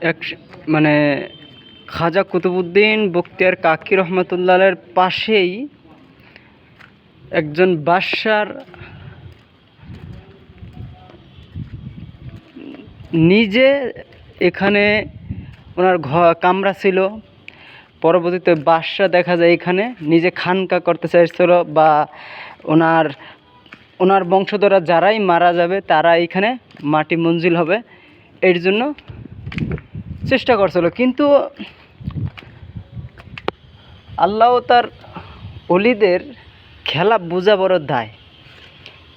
এক মানে খাজা কুতুবুদ্দিন বক্তিয়ার কাকি রহমতুল্লাহের পাশেই একজন বাদশার নিজে এখানে ওনার ঘ কামরা ছিল। পরবর্তীতে বাদশাহ দেখা যায় এখানে নিজে খানকা করতে চাইছিল বা ওনার ওনার বংশধরা যারাই মারা যাবে তারা এখানে মাটি মঞ্জিল হবে। এর জন্য চেষ্টা করছিল। কিন্তু আল্লাহ তার অলিদের খেলা বোঝা বড় দায়।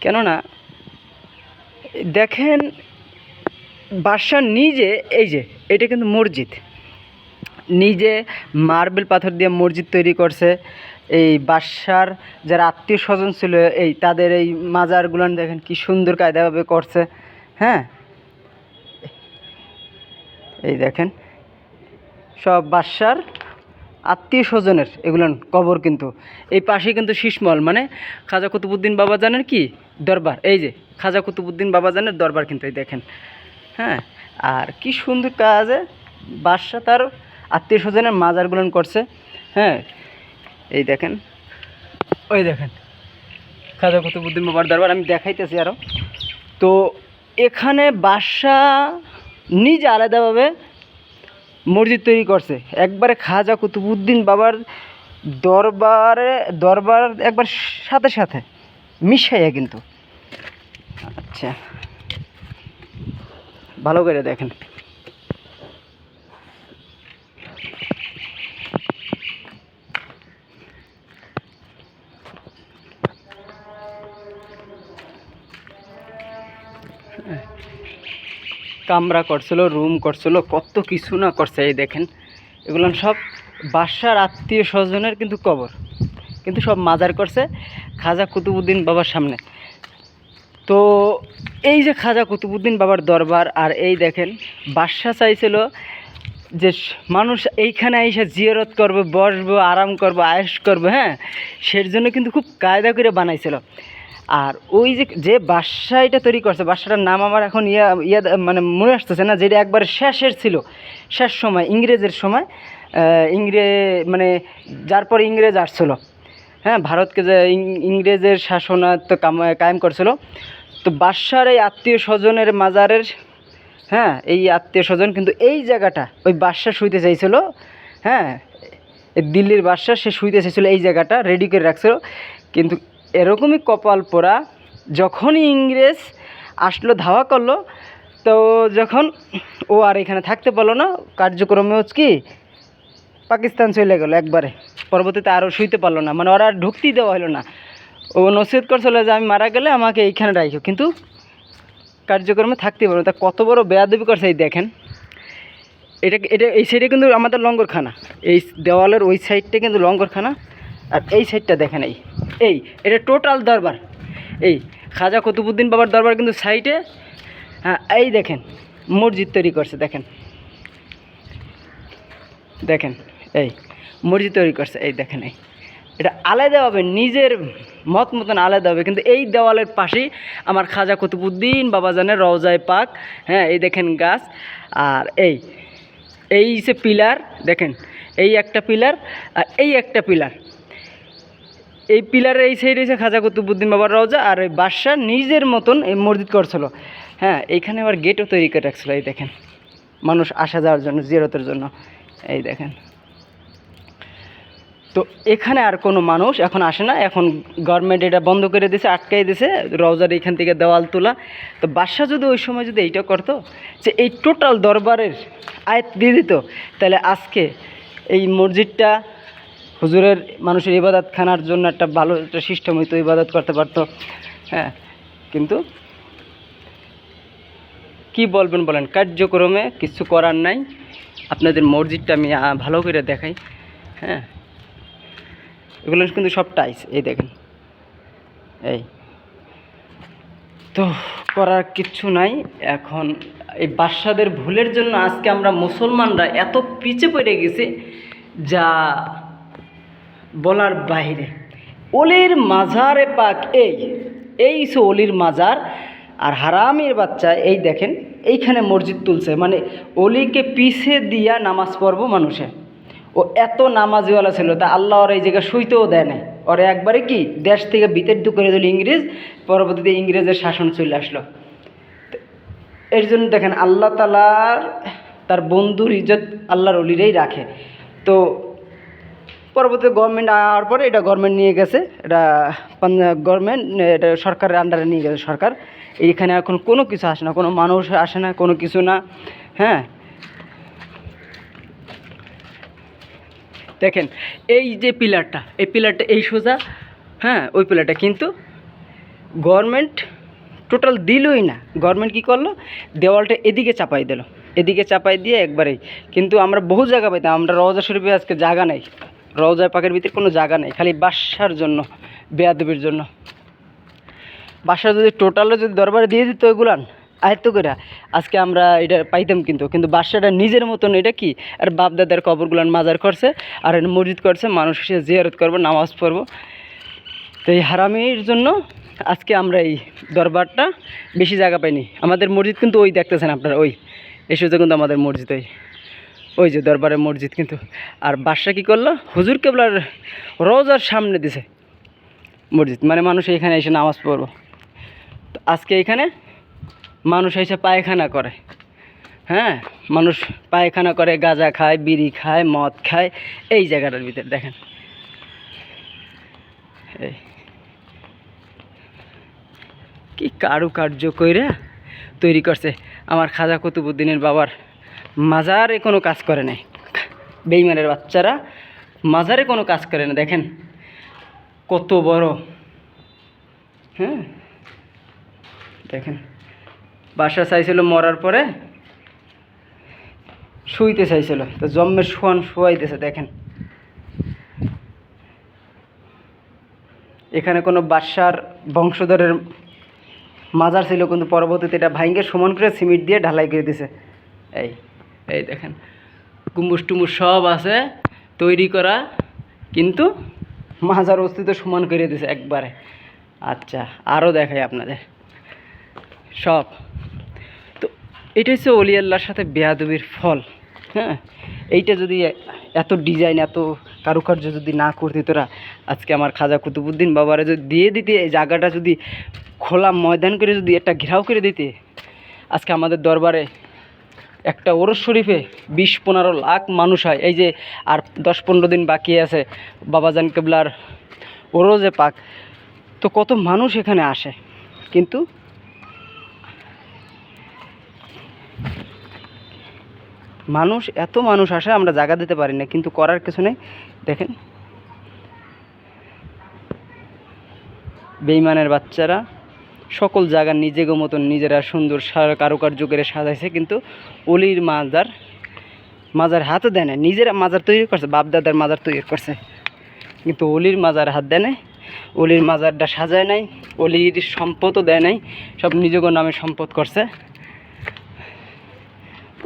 কেননা, দেখেন, বাদশাহ নিজে, এই যে, এটা কিন্তু মসজিদ। নিজে মার্বেল পাথর দিয়ে মসজিদ তৈরি করছে। এই বাদশার যারা আত্মীয় স্বজন ছিল, এই তাদের এই মাজারগুলান দেখেন কি সুন্দর কায়দাভাবে করছে। হ্যাঁ? এই দেখেন, সব বাদশার আত্মীয় স্বজনের এগুলান কবর কিন্তু। এই পাশেই কিন্তু শীষমহল মানে খাজা কুতুবুদ্দিন বাবা জানের কি? দরবার। এই যে, খাজা কুতুবুদ্দিন বাবা জানের দরবার কিন্তু এই দেখেন। হ্যাঁ? আর কি সুন্দর কাজে বাদশাহ তার আত্মীয় স্বজনের মাজারগুলন করছে। হ্যাঁ? এই দেখেন। ওই দেখেন। খাজা কুতুবুদ্দিন বাবার দরবার, আমি দেখাইতেছি আরও তো এখানে বাদশাহ নিজে আলাদাভাবে মসজিদ তৈরি করছে। একবারে খাজা কুতুবুদ্দিন বাবার দরবারে, দরবার একবার সাথে সাথে মিশাইয়া কিন্তু। আচ্ছা। ভালো করে দেখেন। কামরা করছিল, রুম করছিল, কত কিছু না করছে, এই দেখেন। এগুলো সব বাসার আত্মীয় স্বজনের কিন্তু কবর। কিন্তু সব মাজার করছে খাজা কুতুবুদ্দিন বাবার সামনে। তো এই যে খাজা কুতুবুদ্দিন বাবার দরবার, আর এই দেখেন, বাদশাহ চাইছিল যে মানুষ এইখানে এসে জিয়ারত করবে, বসবো, আরাম করব আয়েস করবে হ্যাঁ? সের জন্য কিন্তু খুব কায়দা করে বানাইছিল। আর ওই যে যে এটা তৈরি করছে বাদশাটার নাম আমার এখন ইয়া ইয়া মানে মনে আসতেছে না, যেটা একবার শেষের ছিল। শেষ সময়, ইংরেজের সময় ইংরে মানে যার পর ইংরেজ আসছিল। হ্যাঁ ভারতকে যে ইংরেজের শাসনাত্ম কায়েম করছিল। তো বাদশার এই আত্মীয় স্বজনের মাজারের হ্যাঁ এই আত্মীয় স্বজন কিন্তু এই জায়গাটা, ওই বাদশা শুইতে চাইছিল। হ্যাঁ দিল্লির বাদশা সে শুইতে চাইছিল এই জায়গাটা রেডি করে রাখছিল। কিন্তু এরকমই কপাল পোড়া, যখনই ইংরেজ আসলো, ধাওয়া করল, তো যখন ও আর এখানে থাকতে পারল না, কার্যক্রমে হচ্ছে কি, পাকিস্তান চলে গেলো একবারে। পরবর্তীতে আরও শুইতে পারল না মানে ওরা ঢুকতেই দেওয়া হলো না। ও নসিহত করছিল যে, আমি মারা গেলে আমাকে এইখানে রাখো কিন্তু কার্যক্রমে থাকতে পারব তা কত বড় বেয়াদবি করছে এই দেখেন। এটা এটা, এই সাইডে কিন্তু আমাদের লঙ্গরখানা। এই দেওয়ালের ওই সাইডটা কিন্তু লঙ্গরখানা। আর এই সাইডটা দেখেন এই। এই, এটা টোটাল দরবার। এই, খাজা কুতুবুদ্দিন বাবার দরবার কিন্তু সাইডে হ্যাঁ এই দেখেন, মসজিদ তৈরি করছে, দেখেন। দেখেন, এই, মসজিদ তৈরি করছে, এই দেখেন, এই। এটা আলাদা হবে, নিজের মত মতন আলাদা হবে, কিন্তু এই দেওয়ালের পাশেই আমার খাজা কুতুবুদ্দিন বাবাজানের রওজায় পাক। হ্যাঁ এই দেখেন গাছ। আর এই এই যে পিলার, দেখেন, এই একটা পিলার আর এই একটা পিলার। এই পিলারের এই সাইডে এসে খাজা কুতুবুদ্দিন বাবার রওজা আর এই বাদশাহ নিজের মতন এই মসজিদ করছিল। হ্যাঁ এইখানে আবার গেটও তৈরি করে রাখছিল, এই দেখেন। মানুষ আসা যাওয়ার জন্য জিরতের জন্য। এই দেখেন। তো এখানে আর কোনো মানুষ এখন আসে না। এখন গভর্নমেন্ট এটা বন্ধ করে দিয়েছে আটকাই দিয়েছে রওজার এখান থেকে দেওয়াল তোলা। তো বাদশাহ যদি ওই সময় যদি এইটা করতো, যে এই টোটাল দরবারের আয়াত দিয়ে দিত, তাহলে আজকে এই মসজিদটা হুজুরের মানুষের ইবাদত খানার জন্য একটা ভালো একটা সিস্টেম হইতো, ইবাদত করতে পারতো। হ্যাঁ কিন্তু কি বলবেন বলেন, কার্যক্রমে কিছু করার নাই। আপনাদের মসজিদটা আমি ভালো করে দেখাই। হ্যাঁ এগুলো কিন্তু সব টাইস এই দেখেন। এই। তো করার কিচ্ছু নাই। এখন এই বাদশাদের ভুলের জন্য আজকে আমরা মুসলমানরা এত পিছে পড়ে গেছি যা বলার বাইরে অলির মাজারে পাক এই এই সে অলির মাজার আর হারামের বাচ্চা এই দেখেন, এইখানে মসজিদ তুলছে। মানে অলিকে পিছে দিয়া নামাজ পড়ব মানুষে। ও এত নামাজিওয়ালা ছিল, তা আল্লাহ ওর এই জায়গায় শুইতেও দেয় না ওর একবারে কি, দেশ থেকে বিতাড়িত করে দিল ইংরেজ, পরবর্তীতে ইংরেজের শাসন চলে আসলো। এর জন্য দেখেন আল্লাহ তালার তার বন্ধুর ইজ্জত আল্লাহর অলিরাই রাখে। তো পরবর্তী গভর্নমেন্ট আওয়ার পরে এটা গভর্নমেন্ট নিয়ে গেছে, এটা গভর্নমেন্ট এটা সরকারের আন্ডারে নিয়ে গেছে সরকার। এইখানে এখন কোনো কিছু আসে না, কোনো মানুষ আসে না, কোনো কিছু না হ্যাঁ? দেখেন, এই যে পিলারটা এই পিলারটা এই সোজা হ্যাঁ ওই পিলারটা কিন্তু গভর্নমেন্ট টোটাল দিলই না। গভর্নমেন্ট কী করল? দেওয়ালটা এদিকে চাপাই দিল। এদিকে চাপাই দিয়ে একবারেই। কিন্তু আমরা বহু জায়গা পাইতাম, আমরা রওজা শরীফে আজকে জায়গা নেই। রওজা পাকের ভিতরে কোনো জায়গা নেই, খালি বাসার জন্য, বেয়াদবির জন্য। বাসা যদি টোটালও যদি দরবারে দিয়ে দিত ওইগুলান আয়ত্ত করে আজকে আমরা এটা পাইতাম কিন্তু কিন্তু বাসাটা নিজের মতন এটা কি? আর বাপদাদার কবরগুলান মাজার করছে, আর মসজিদ করছে, মানুষ জিয়ারত করব, নামাজ পড়ব। তো এই হারামির জন্য আজকে আমরা এই দরবারটা বেশি জায়গা পাইনি। আমাদের মসজিদ কিন্তু ওই দেখতেছেন আপনারা, ওই। এই সোজা কিন্তু আমাদের মসজিদ ওই। ওই যে দরবারের মসজিদ, কিন্তু আর বাদশা কী করল? হুজুর কেবলার রোজার সামনে দিছে মসজিদ মানে মানুষ এখানে এসে নামাজ পড়ব। তো আজকে এখানে মানুষ এসে পায়খানা করে। হ্যাঁ মানুষ পায়খানা করে, গাঁজা খায়, বিড়ি খায়, মদ খায়, এই জায়গাটার ভিতরে দেখেন। এই। কি কারুকার্য কইরা তৈরি করছে আমার খাজা কুতুবুদ্দিনের বাবার মাজারে কোনো কাজ করে নাই। বেইমানের বাচ্চারা মাজারে কোনো কাজ করে না, দেখেন। কত বড়। হ্যাঁ? দেখেন। বাসা চাইছিল মরার পরে শুইতে চাইছিল, তো জন্মের শোয়ান শোয়াইতেছে, দেখেন। এখানে কোনো বাদশার বংশধরের মাজার ছিল, কিন্তু পরবর্তীতে এটা ভাইঙ্গে সমান করে সিমেন্ট দিয়ে ঢালাই করে দিছে। এই এই দেখেন কুম্বুস টুম্বুস সব আছে তৈরি করা, কিন্তু মাজার অস্তিত্ব সমান করে দিছে একবারে। আচ্ছা আরও দেখাই আপনাদের। সব। তো এটা হচ্ছে অলিয়াল্লার সাথে বেয়াদবির ফল হ্যাঁ? এইটা যদি এত ডিজাইন এত কারুকার্য যদি না করতে তোরা, আজকে আমার খাজা কুতুবুদ্দিন বাবারে যদি দিয়ে দিতে, এই জায়গাটা যদি খোলা ময়দান করে যদি একটা ঘেরাও করে দিতে, আজকে আমাদের দরবারে একটা ওরস শরীফে বিশ, পনেরো লাখ মানুষ হয়। এই যে আর দশ, পনেরো দিন বাকি আছে বাবাজান কেবলার ওরজে পাক। তো কত মানুষ এখানে আসে? কিন্তু মানুষ, এত মানুষ আসে, আমরা জায়গা দিতে পারি না, কিন্তু করার কিছু নেই। দেখেন। বেইমানের বাচ্চারা সকল জায়গা নিজেগো মতন নিজেরা সুন্দর কারুকার্য করে সাজাইছে, কিন্তু অলির মাজার মাজার হাতও দেয় না, নিজেরা মাজার তৈরি করছে বাপ দাদার মাজার তৈরি করছে। কিন্তু অলির মাজার হাত দেয় নাই, অলির মাজারটা সাজায় নাই, অলির সম্পদও দেয় নাই, সব নিজেগো নামে সম্পদ করছে।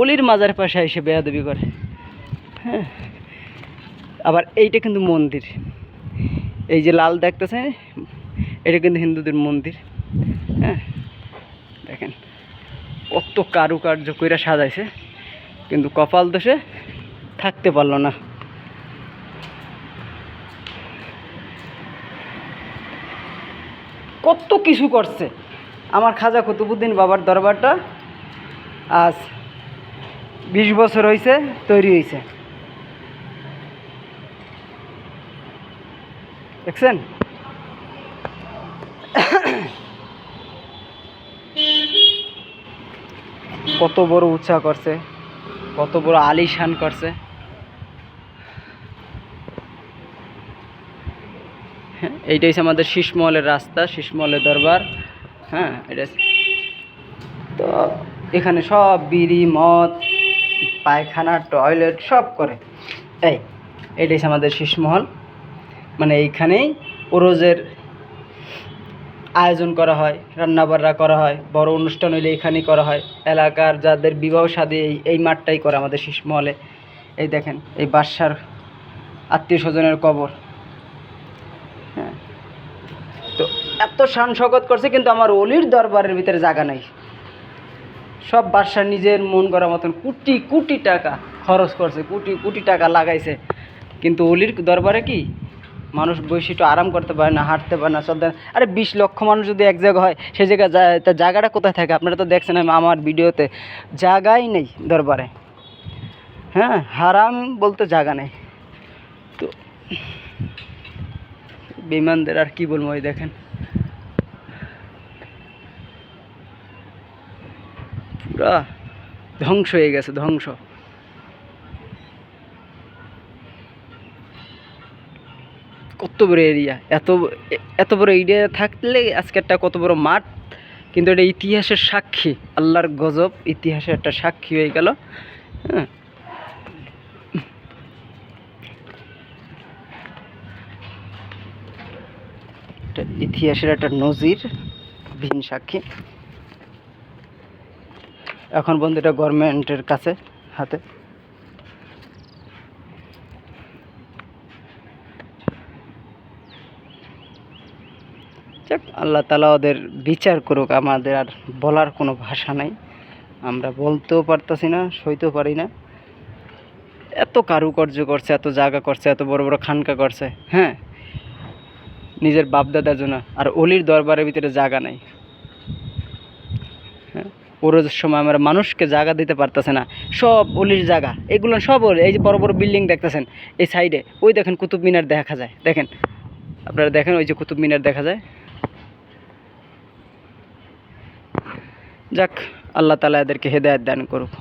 অলির মাজার পাশে এসে বেয়াদবি করে। হ্যাঁ। আবার এইটা কিন্তু মন্দির। এই যে লাল দেখতেছে এটা কিন্তু হিন্দুদের মন্দির। হ্যাঁ দেখেন, কত কারুকার্য কইরা সাজাইছে, কিন্তু কপাল দোষে থাকতে পারল না। কত কিছু করছে। আমার খাজা কুতুবুদ্দিন বাবার দরবারটা আজ বিশ বছর হয়েছে তৈরি হয়েছে দেখছেন? কত বড় উৎসাহ করছে, কত বড় আলিশান করছে। হ্যাঁ এইটা হচ্ছে আমাদের শীষমহলের রাস্তা শীষমহলের দরবার। হ্যাঁ এটা তো এখানে সব বিড়ি, মদ, পায়খানা, টয়লেট সব করে। এই এটাই আমাদের শীষমহল মানে এইখানেই ওরোজের আয়োজন করা হয় রান্নাবান্না করা হয়, বড় অনুষ্ঠান হইলে এখানেই করা হয়। এলাকার যাদের বিবাহ শাদী এই এই মাঠটাই করে আমাদের শীষমহলে এই দেখেন, এই বাদশার আত্মীয় স্বজনের কবর। হ্যাঁ। তো এত শান শকত করছে, কিন্তু আমার অলির দরবারের ভিতরে জায়গা নাই। সব বাদশা নিজের মন করার মতন কোটি কোটি টাকা খরচ করছে, কোটি কোটি টাকা লাগাইছে। কিন্তু অলির দরবারে কি? মানুষ একটু আরাম করতে পারে না, হাঁটতে পারে না চলতে আরে বিশ লক্ষ মানুষ যদি এক জায়গা হয় সেই জায়গায় তা জায়গাটা কোথায় থাকে? আপনারা তো দেখছেন আমি আমার ভিডিওতে। জায়গাই নেই দরবারে। হ্যাঁ হারাম বলতে জায়গা নেই। তো বিমানদের আর কি বলব ওই দেখেন। পুরা ধ্বংস হয়ে গেছে, ধ্বংস। কত বড় এরিয়া এত এত বড় এরিয়া থাকলে আজকে একটা কত বড় মাঠ, কিন্তু এটা ইতিহাসের সাক্ষী, আল্লাহর গজব ইতিহাসের একটা সাক্ষী হয়ে গেল হ্যাঁ। ইতিহাসের একটা নজির, ভিন সাক্ষী। এখন বন্ধু, এটা গভর্নমেন্টের কাছে, হাতে। যাক, আল্লাহ তালা ওদের বিচার করুক, আমাদের আর বলার কোনো ভাষা নাই। আমরা বলতেও পারতাছি না, সইতেও পারি না। এত কারুকার্য করছে, এত জায়গা করছে, এত বড় বড় খানকা করছে হ্যাঁ? নিজের বাপদাদার জন্য, আর অলির দরবারের ভিতরে জায়গা নাই। হ্যাঁ? ওরোজের সময় আমরা মানুষকে জায়গা দিতে পারতেছে না। সব অলির জায়গা, এগুলো সব ওর, এই যে বড় বড় বিল্ডিং দেখতেছেন, এই সাইডে, ওই দেখেন কুতুব মিনার দেখা যায়। দেখেন, আপনারা দেখেন ওই যে কুতুব মিনার দেখা যায়। যাক আল্লাহ তালা এদেরকে হেদায়ত দান করুক।